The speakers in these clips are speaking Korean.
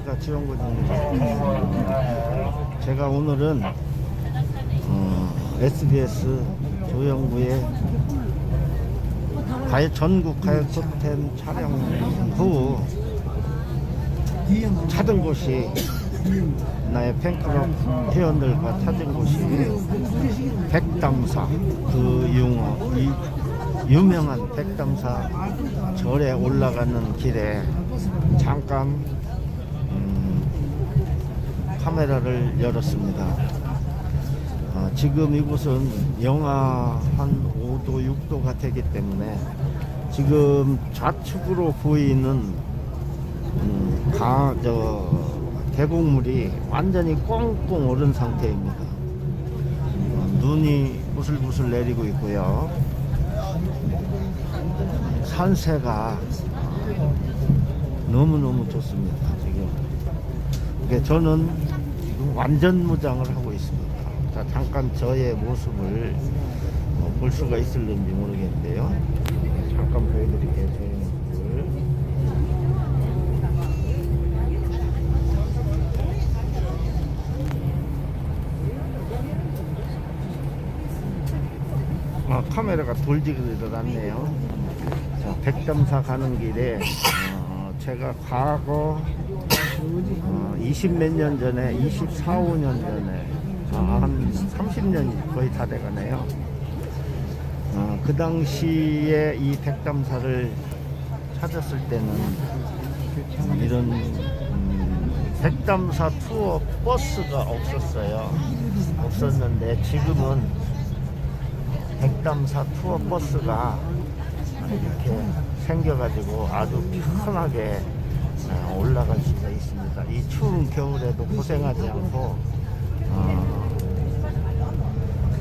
안녕하십니까 지원군입니다. 제가 오늘은 어, SBS 조영구의 가요 전국 가요 톱텐 촬영 후 찾은 곳이 나의 팬클럽 회원들과 찾은 곳이 백담사 그 유머 이 유명한 백담사 절에 올라가는 길에 잠깐 음, 카메라를 열었습니다. 어, 지금 이곳은 영하 한 5도, 6도가 되기 때문에 지금 좌측으로 보이는 음, 가, 저, 계곡물이 완전히 꽁꽁 얼은 상태입니다. 어, 눈이 부슬부슬 내리고 있고요. 산세가 너무너무 좋습니다. 지금. 저는 지금 완전 무장을 하고 있습니다. 자, 잠깐 저의 모습을 어, 볼 수가 있을는지 모르겠는데요. 잠깐 보여드릴게요. 저의 모습을. 아, 카메라가 돌지기를 났네요. 자, 백담사 가는 길에 어, 제가 과거 어, 20몇 년 전에 24, 5년 전에 아, 한 30년 거의 다 돼가네요. 어, 그 당시에 이 백담사를 찾았을 때는 이런 음, 백담사 투어 버스가 없었어요. 없었는데 지금은 백담사 투어 버스가 이렇게 생겨가지고 아주 편하게 어, 올라갈 수가 있습니다. 이 추운 겨울에도 고생하지 않고 어,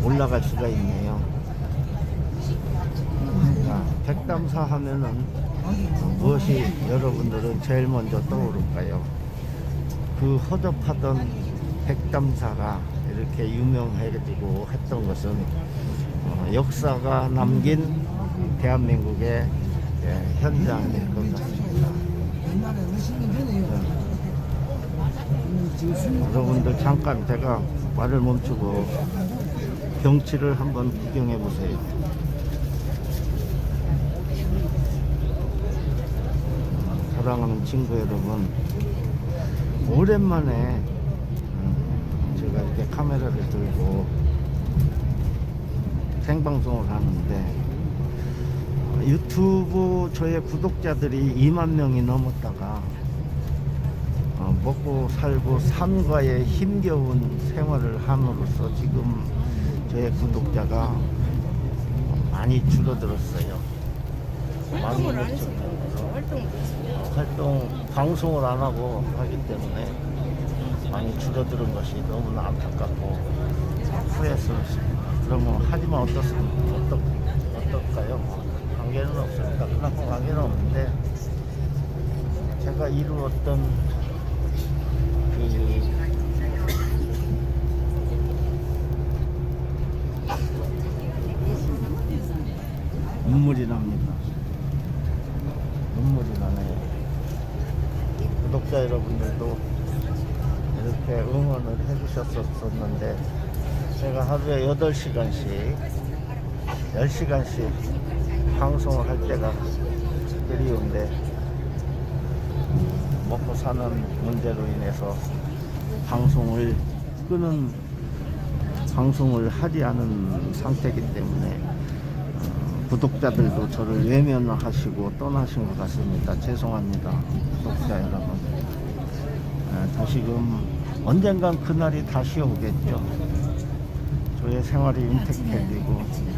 올라갈 수가 있네요. 자, 백담사 하면은 무엇이 여러분들은 제일 먼저 떠오를까요? 그 허접하던 백담사가 이렇게 유명해지고 했던 것은 어, 역사가 남긴 대한민국의 예, 현장일 것 같습니다. 옛날에 50년 전에요. 지금 술 여러분들 잠깐 제가 말을 멈추고 경치를 한번 구경해 보세요. 사랑하는 친구 여러분, 오랜만에 음, 제가 이렇게 카메라를 들고 생방송을 하는데 유튜브 저의 구독자들이 2만 명이 넘었다가 어, 먹고 살고 산과의 힘겨운 생활을 함으로써 지금 저의 구독자가 어, 많이 줄어들었어요. 많이 줄어들어서 활동 방송을 안 하고 하기 때문에 많이 줄어드는 것이 너무나 안타깝고 후회스럽습니다. 그러면 하지만 어떻, 어떨, 어떨까요? 관계는 없으니까 그나마 관계는 없는데 제가 이루었던 그 눈물이 납니다. 눈물이 나네요. 구독자 여러분들도 이렇게 응원을 해주셨었는데 제가 하루에 8시간씩 10시간씩 방송을 할 때가 그리운데 먹고 사는 문제로 인해서 방송을 끄는 방송을 하지 않은 상태이기 때문에 어, 구독자들도 저를 외면하시고 떠나신 것 같습니다. 죄송합니다. 구독자 여러분. 에, 다시금 언젠간 그날이 다시 오겠죠. 저의 생활이 임택해지고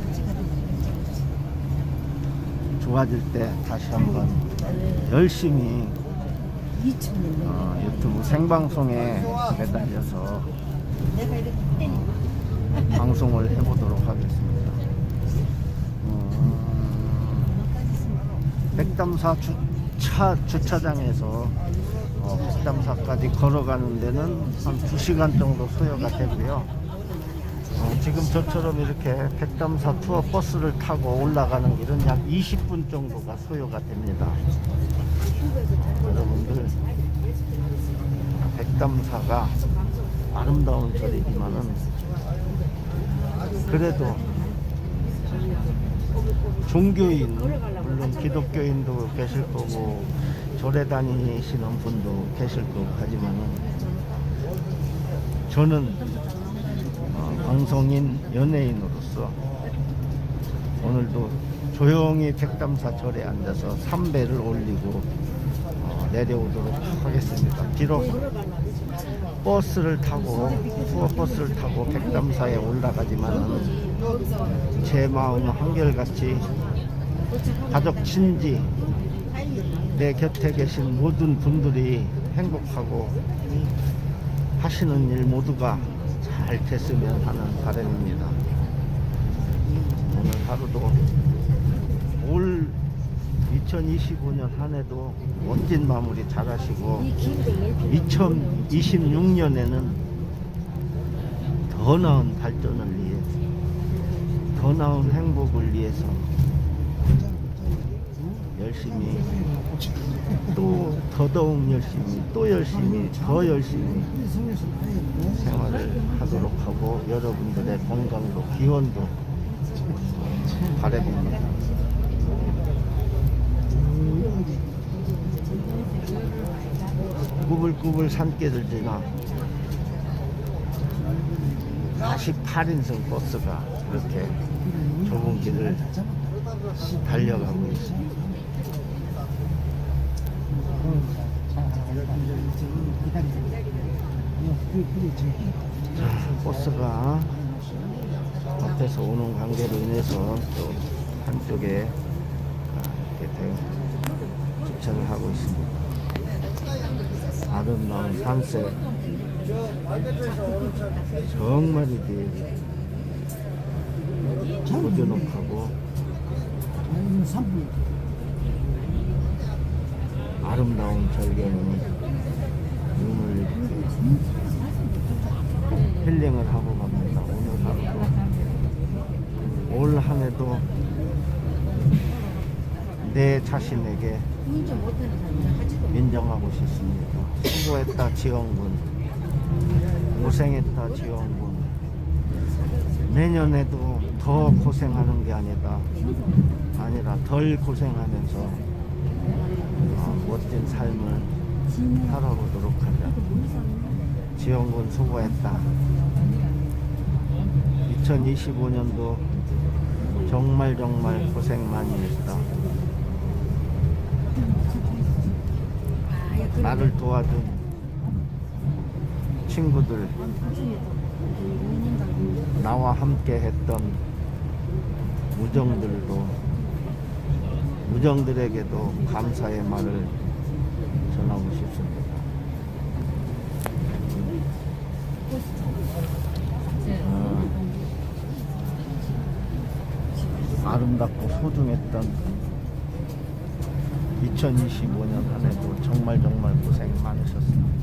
좋아질 때 다시 한번 열심히 2천 년. 어, 유튜브 생방송에 매달려서. 방송을 해보도록 하겠습니다. 음, 백담사 주 차 주차장에서 어, 백담사까지 걸어가는 데는 한 2시간 정도 소요가 되고요. 어, 지금 저처럼 이렇게 백담사 투어 버스를 타고 올라가는 길은 약 20분 정도가 소요가 됩니다. 어, 여러분들 백담사가 아름다운 절이지만은 그래도 종교인 물론 기독교인도 계실 거고 절에 다니시는 분도 계실 거고 하지만은 저는 어, 방송인 연예인으로서 오늘도 조용히 백담사 절에 앉아서 삼배를 올리고 어, 내려오도록 하겠습니다. 비록 버스를 타고 투어 버스를 타고 백담사에 올라가지만은 제 마음 한결같이 가족 친지 내 곁에 계신 모든 분들이 행복하고 하시는 일 모두가 잘 됐으면 하는 바람입니다. 오늘 하루도 올 2025년 한 해도 멋진 마무리 잘 하시고 2026년에는 더 나은 발전을 위해 더 나은 행복을 위해서 열심히 또 더더욱 열심히 또 열심히 더 열심히 생활을 하도록 하고 여러분들의 건강도 기원도 바라봅니다. 꾸불꾸불 산길을 지나 48인승 버스가 이렇게 좁은 길을 달려가고 있습니다. 자, 버스가 앞에서 오는 관계로 인해서 또 한쪽에 아, 이렇게 대- 주차를 하고 있습니다. 아름다운 산색 정말이지. 고즈넉하고 아름다운 절경이 눈을 힐링을 하고 갑니다. 오늘 하루도 올 한 해도 내 자신에게 인정하고 싶습니다. 수고했다 지원군 고생했다 지원군 내년에도 더 고생하는 게 아니다 아니라 덜 고생하면서 어, 멋진 삶을 살아보도록 하자. 지원군 수고했다. 2025년도 정말 정말 고생 많이 했다. 나를 도와준 친구들 나와 함께 했던 무정들도 무정들에게도 감사의 말을 전하고 싶습니다. 어, 아름답고 소중했던 2025년 한 해도 정말 정말 고생 많으셨습니다.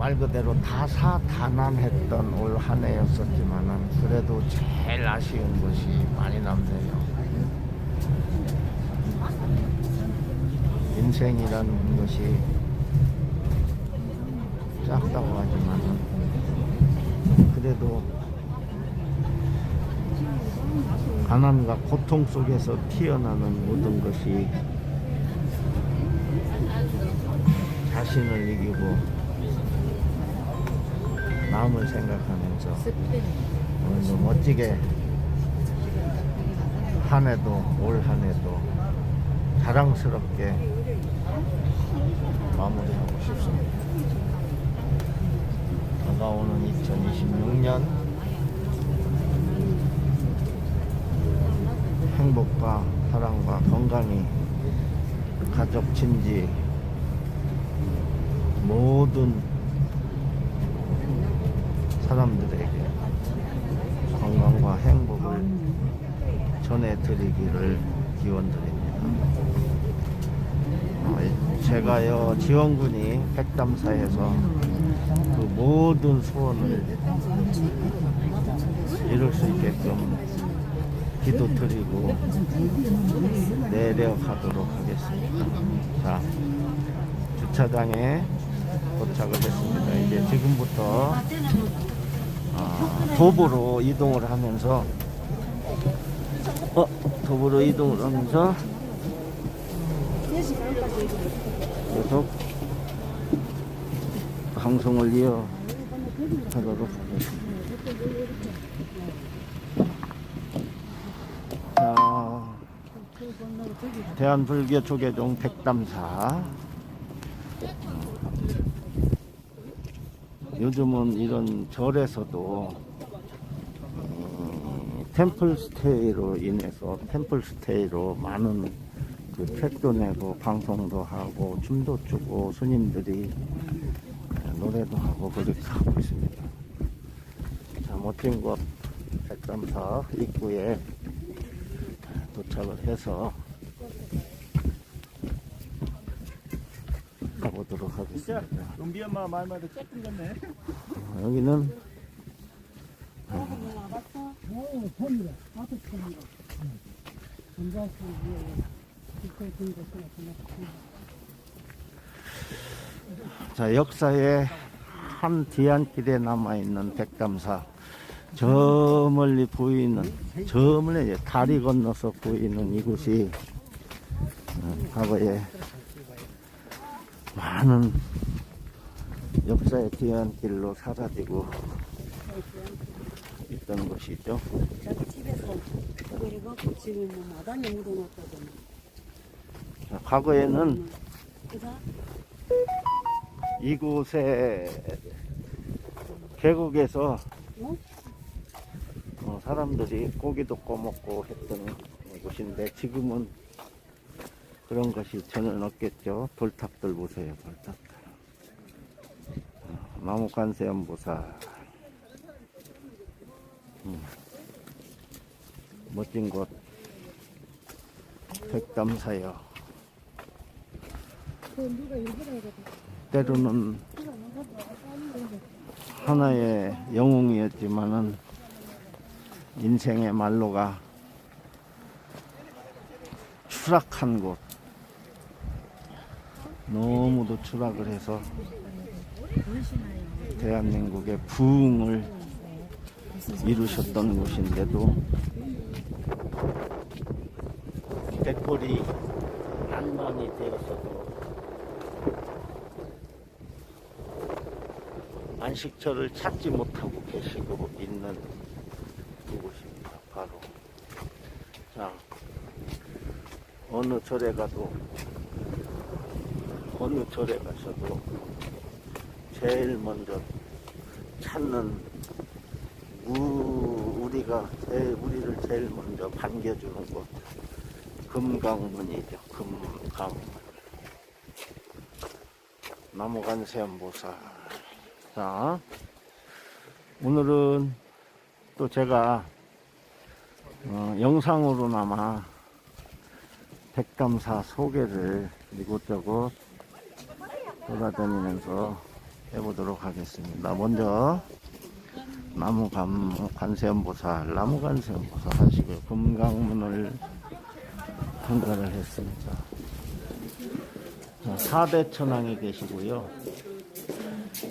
말 그대로 다사다난했던 올 한 해였었지만은 그래도 제일 아쉬운 것이 많이 남네요. 인생이라는 것이 작다고 하지만은 그래도 가난과 고통 속에서 피어나는 모든 것이 자신을 이기고 마음을 생각하면서 오늘도 멋지게 한 해도 올 한 해도 자랑스럽게 마무리하고 싶습니다. 다가오는 2026년 행복과 사랑과 건강이 가족 친지 모든 사람들에게 건강과 행복을 전해드리기를 기원드립니다. 어, 제가요 지원군이 백담사에서 그 모든 소원을 이룰 수 있게끔 기도 드리고 내려가도록 하겠습니다. 자, 주차장에 도착을 했습니다. 이제 지금부터 아, 도보로 이동을 하면서 어, 도보로 이동을 하면서 계속 방송을 이어가도록 하겠습니다. 자, 대한불교 조계종 백담사 요즘은 이런 절에서도 음, 템플 스테이로 인해서 템플 스테이로 많은 그 책도 내고 방송도 하고 춤도 추고 스님들이 노래도 하고 그렇게 하고 있습니다. 자 멋진 곳 백담사 입구에 도착을 해서 하겠습니다. 용비 엄마 말마다 조금 같네. 어, 여기는 자 역사의 한 뒤안길에 남아있는 백담사 저 멀리 보이는 저 멀리 다리 건너서 보이는 이곳이 어, 과거에 많은 역사의 뒤안길로 사라지고 있던 곳이죠. 자기 집에서 해갖고 지금 뭐 마당에 묻어놨거든. 자, 과거에는 그다 이곳에 계곡에서 어? 어, 사람들이 고기도 꺼먹고 했던 곳인데 지금은 그런 것이 전혀 없겠죠. 돌탑들 보세요, 돌탑들. 어, 나무 관세음보살. 음, 멋진 곳. 백담사요. 때로는 하나의 영웅이었지만은 인생의 말로가 추락한 곳 너무도 추락을 해서 대한민국의 부흥을 이루셨던 곳인데도 대꼴이 난관이 되었어도 안식처를 찾지 못하고 계시고 있는 이곳입니다. 바로 자 어느 절에 가도 어느 절에 가서도 제일 먼저 찾는 우, 우리가 제일 우리를 제일 먼저 반겨주는 곳 금강문이죠. 금강문 나무관세음보살 자, 오늘은 또 제가 어, 영상으로나마 백담사 소개를 이곳저곳 돌아다니면서 해보도록 하겠습니다. 먼저 나무 감 관세음보살, 나무 관세음보살 하시고 금강문을 통과를 했습니다. 자, 사대천왕이 계시고요.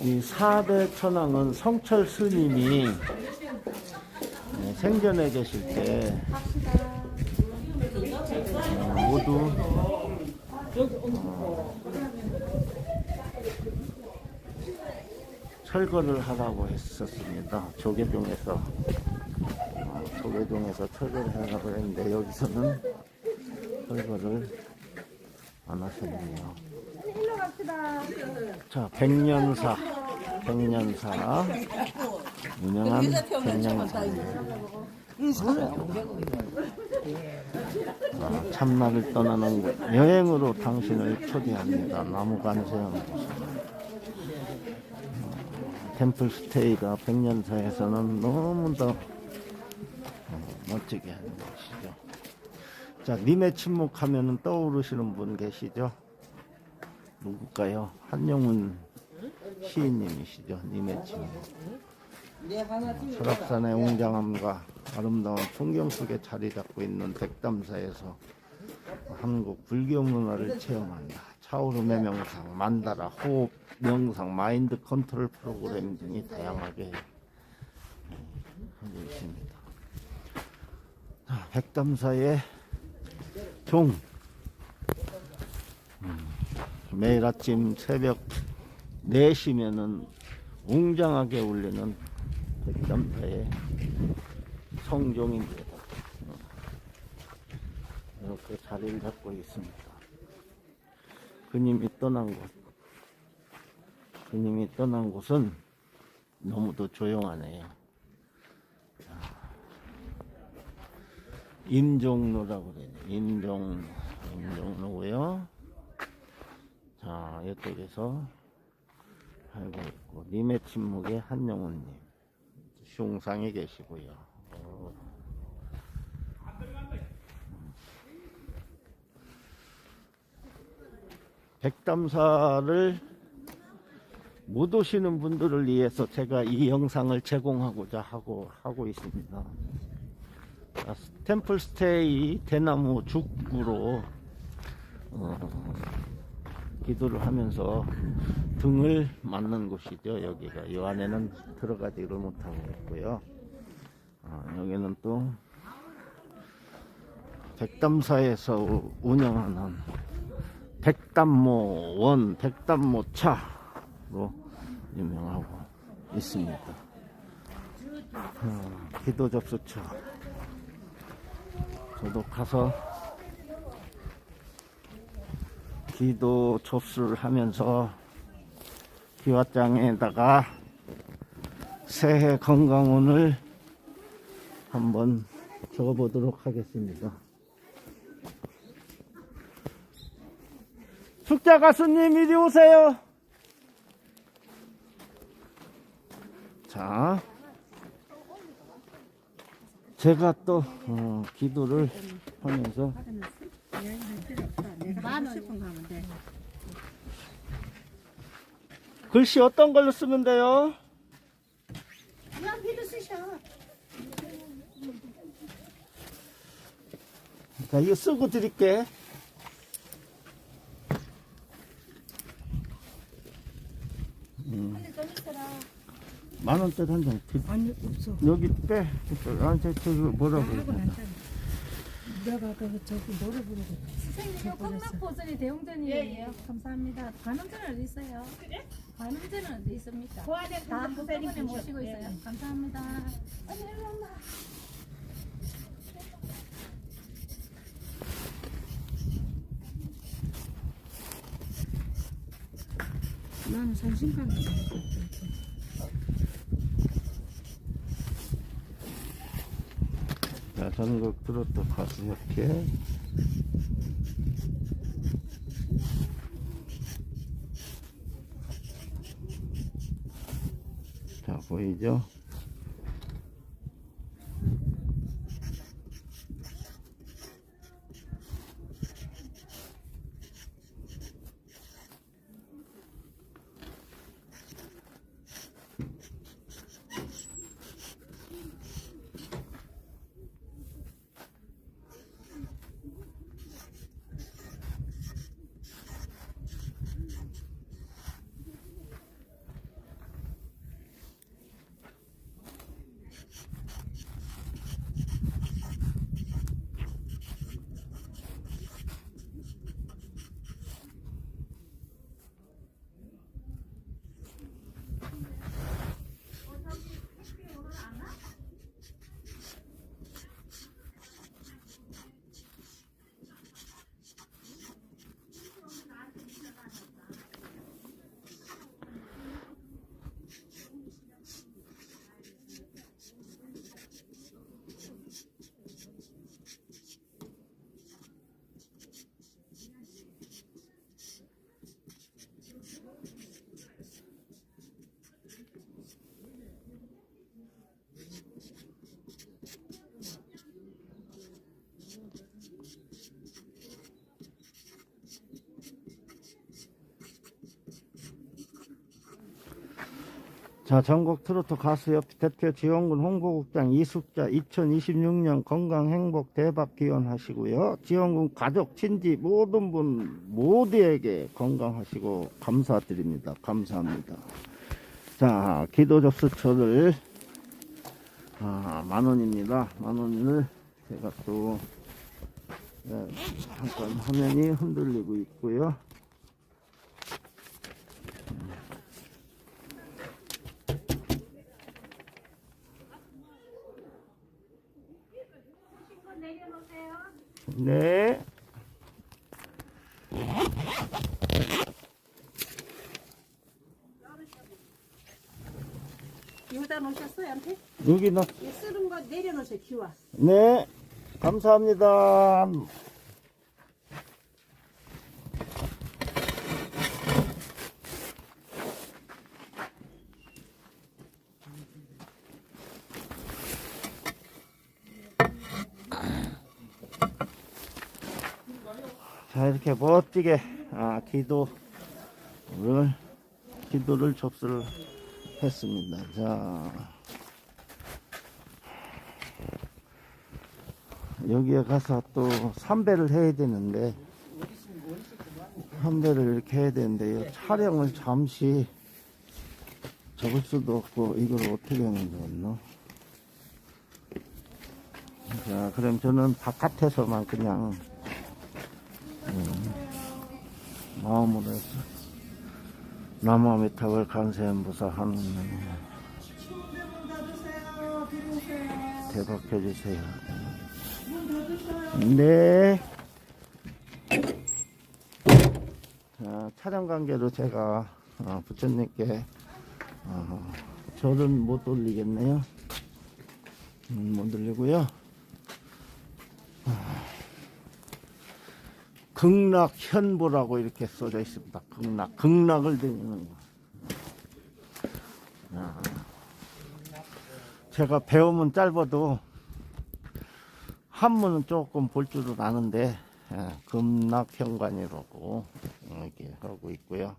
이 사대 천왕은 성철 스님이 네, 생전에 계실 때 어, 모두 어, 철거를 하라고 했었습니다. 조계종에서 어, 조계종에서 철거를 하라고 했는데 여기서는 철거를 안 하셨네요. 자, 백년사, 백년사, 유명한 백년사예요. 아, 참나를 떠나는 곳, 여행으로 당신을 초대합니다. 나무관세음 템플 스테이가 백년사에서는 너무도 어, 멋지게 하는 것이죠. 자, 님의 침묵하면 떠오르시는 분 계시죠? 누굴까요? 한영훈 시인님이시죠. 님의 침묵. 설악산의 웅장함과 아름다운 풍경 속에 자리 잡고 있는 백담사에서 한국 불교 문화를 체험한다. 차오름의 명상, 만다라, 호흡, 명상, 마인드 컨트롤 프로그램 등이 다양하게 하고 있습니다. 자, 백담사의 종 음, 매일 아침 새벽 4시면은 웅장하게 울리는 백담사의 성종입니다. 이렇게 자리를 잡고 있습니다. 그님이 떠난 곳, 그님이 떠난 곳은 너무도 조용하네요. 자, 임종로라고 그래요. 임종, 임종로고요. 자, 이쪽에서 알고 있고, 님의 침묵의 한영훈님, 흉상에 계시고요. 어, 백담사를 못 오시는 분들을 위해서 제가 이 영상을 제공하고자 하고 하고 있습니다. 자, 템플 스테이 대나무 죽구로 어, 기도를 하면서 등을 맞는 곳이죠. 여기가 이 안에는 들어가지를 못하고 있고요. 아, 여기는 또 백담사에서 운영하는 백담모 원, 백담모 차로 유명하고 있습니다. 어, 기도 접수처. 저도 가서 기도 접수를 하면서 기와장에다가 새해 건강운을 한번 적어보도록 하겠습니다. 숙자 가수님 이리 오세요. 자, 제가 또 어, 기도를 하면서. 글씨 어떤 걸로 쓰면 돼요? 그냥 필요 쓰셔. 자, 이거 쓰고 드릴게. 근데 좀 있어라. 만 원짜리 한 장. 드- 아니 없어. 여기 빼. 아, 저, 저, 뭐라고. 하고 난 다음에. 내가 그 저기 노래 부르고. 선생님, 콩나포선이 대웅전이에요. 감사합니다. 관음전은 어디 있어요? 관음전은 어디 있습니까? 다 한꺼번에 모시고 있어요. 감사합니다. 아니, 일로 온나. 나는 산신강. 자, 전국 트로트 가수협회. 자, 보이죠? 자, 전국 트로트 가수협 대표 지원군 홍보국장 이숙자 2026년 건강 행복 대박 기원하시고요. 지원군 가족, 친지 모든 분 모두에게 건강하시고 감사드립니다. 감사합니다. 자, 기도 접수처를 아, 만 원입니다. 만 원을 제가 또 네, 잠깐 화면이 흔들리고 있고요. 네. 여기다 놓으셨어요, 한테? 여기 너이 쓰는 거 내려놓으세요, 기와. 네, 감사합니다. 자, 이렇게 멋지게, 아, 기도를, 기도를 접수를 했습니다. 자. 여기에 가서 또 삼배를 해야 되는데 삼배를 이렇게 해야 되는데 이 촬영을 잠시 접을 수도 없고 이걸 어떻게 하는 거였나 자 그럼 저는 바깥에서만 그냥 음, 마음으로 해서 남아미탑을 간세음보사 하는 대박해 주세요. 네. 자, 촬영 관계로 제가 어, 부처님께 어, 절은 못 올리겠네요. 음, 못 올리고요. 극락현보라고 이렇게 써져 있습니다. 극락, 극락을 드리는 거. 아, 제가 배움은 짧아도 한문은 조금 볼 줄은 아는데 예, 금락현관이라고 이렇게 하고 있고요.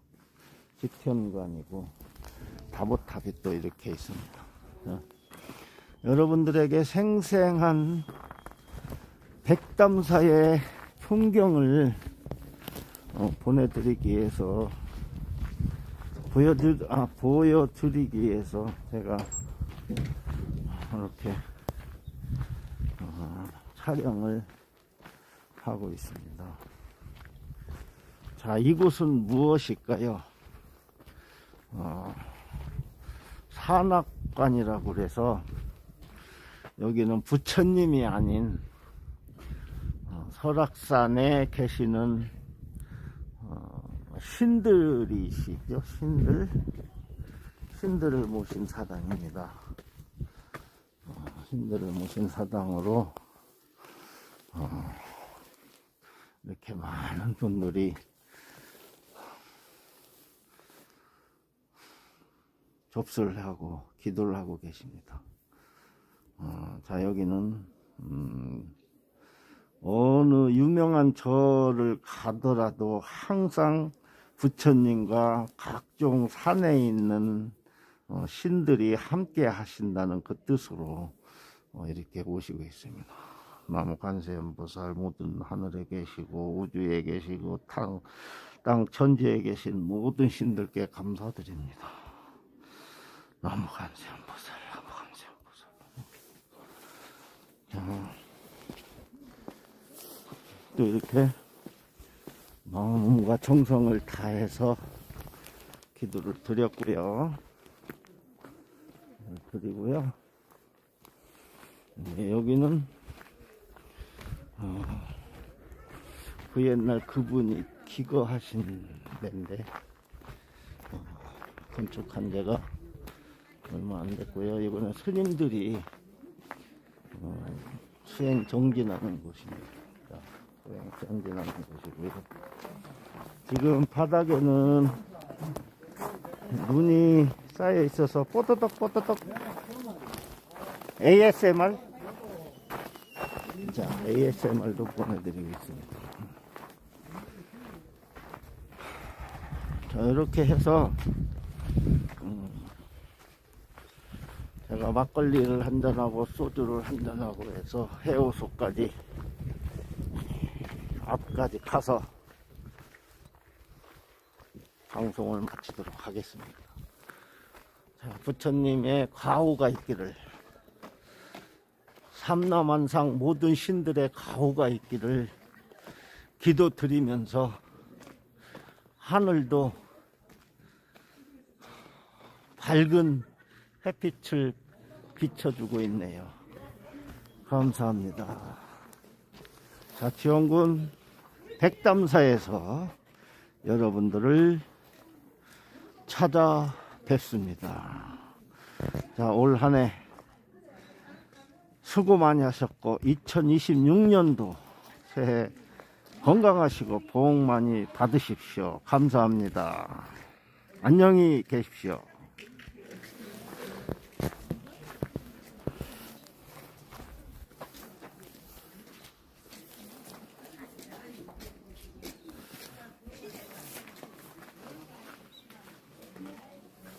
직현관이고 다보탑이 또 이렇게 있습니다. 어, 여러분들에게 생생한 백담사의 풍경을 어, 보내드리기 위해서 보여드, 아, 보여드리기 위해서 제가 이렇게 어, 촬영을 하고 있습니다. 자, 이곳은 무엇일까요? 어, 산악관이라고 그래서 여기는 부처님이 아닌 어, 설악산에 계시는 어, 신들이시죠, 신들. 신들을 모신 사당입니다. 어, 신들을 모신 사당으로 어, 이렇게 많은 분들이 접수를 하고 기도를 하고 계십니다. 어, 자 여기는 음, 어느 유명한 절을 가더라도 항상 부처님과 각종 산에 있는 어, 신들이 함께 하신다는 그 뜻으로 어, 이렇게 모시고 있습니다. 나무 관세음보살 모든 하늘에 계시고 우주에 계시고 땅, 땅 천지에 계신 모든 신들께 감사드립니다. 나무 관세음보살, 나무 관세음보살. 자, 또 이렇게 마음과 정성을 다해서 기도를 드렸고요. 드리고요. 네, 여기는 어, 그 옛날 그분이 기거하신 데인데 어, 건축한 데가 얼마 안 됐고요. 이거는 스님들이 어, 수행 정진하는 곳입니다. 수행 정진하는 곳이고요. 지금 바닥에는 눈이 쌓여 있어서 뽀드덕 뽀드덕 ASMR 자 ASMR도 보내드리고 있습니다. 자 이렇게 해서 음, 제가 막걸리를 한잔하고 소주를 한잔하고 해서 해오소까지 앞까지 가서 방송을 마치도록 하겠습니다. 자, 부처님의 가호가 있기를 삼남한상 모든 신들의 가호가 있기를 기도 드리면서 하늘도 밝은 햇빛을 비춰주고 있네요. 감사합니다. 자, 지원군 백담사에서 여러분들을 찾아뵙습니다. 자, 올 한 해 수고 많이 하셨고, 2026년도 새해 건강하시고 복 많이 받으십시오. 감사합니다. 안녕히 계십시오.